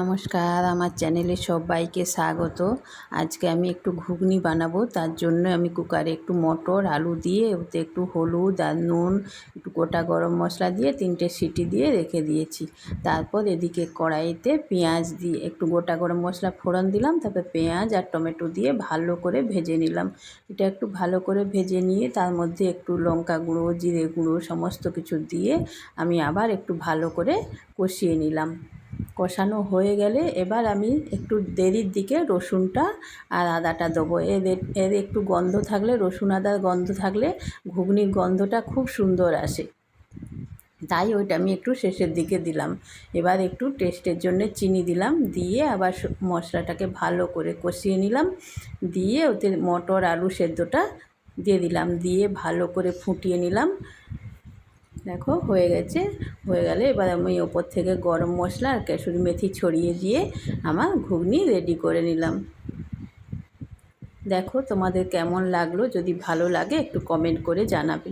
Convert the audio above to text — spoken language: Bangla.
নমস্কার, আমার চ্যানেলে সবাইকে স্বাগত। আজকে আমি একটু ঘুগনি বানাবো, তার জন্য আমি কুকারে একটু মটর, আলু দিয়ে, ওতে একটু হলুদ আর নুন, একটু গোটা গরম মশলা দিয়ে, তিনটে সিটি দিয়ে রেখে দিয়েছি। তারপর এদিকে কড়াইতে পেঁয়াজ দিয়ে, একটু গোটা গরম মশলা ফোড়ন দিলাম, তারপর পেঁয়াজ আর টমেটো দিয়ে ভালো করে ভেজে নিলাম। এটা একটু ভালো করে ভেজে নিয়ে, তার মধ্যে একটু লঙ্কা গুঁড়ো, জিরে গুঁড়ো, সমস্ত কিছু দিয়ে আমি আবার একটু ভালো করে কষিয়ে নিলাম। কষানো হয়ে গেলে এবার আমি একটু দেরির দিকে রসুনটা আর আদাটা দেবো। এর এর একটু গন্ধ থাকলে, রসুন আদার গন্ধ থাকলে ঘুগনির গন্ধটা খুব সুন্দর আসে। তাই ওইটা আমি একটু শেষের দিকে দিলাম। এবার একটু টেস্টের জন্য চিনি দিলাম, দিয়ে আবার মশলাটাকে ভালো করে কষিয়ে নিলাম। দিয়ে ওতে মটর আলু সেদ্ধটা দিয়ে দিলাম। দিয়ে ভালো করে ফুটিয়ে নিলাম। দেখো, হয়ে গেছে। হয়ে গেলে এবার আমি ওপর থেকে গরম মশলা আর কেসুরি মেথি ছড়িয়ে দিয়ে আমার ঘুগনি রেডি করে নিলাম। দেখো তোমাদের কেমন লাগল? যদি ভালো লাগে একটু কমেন্ট করে জানাবে।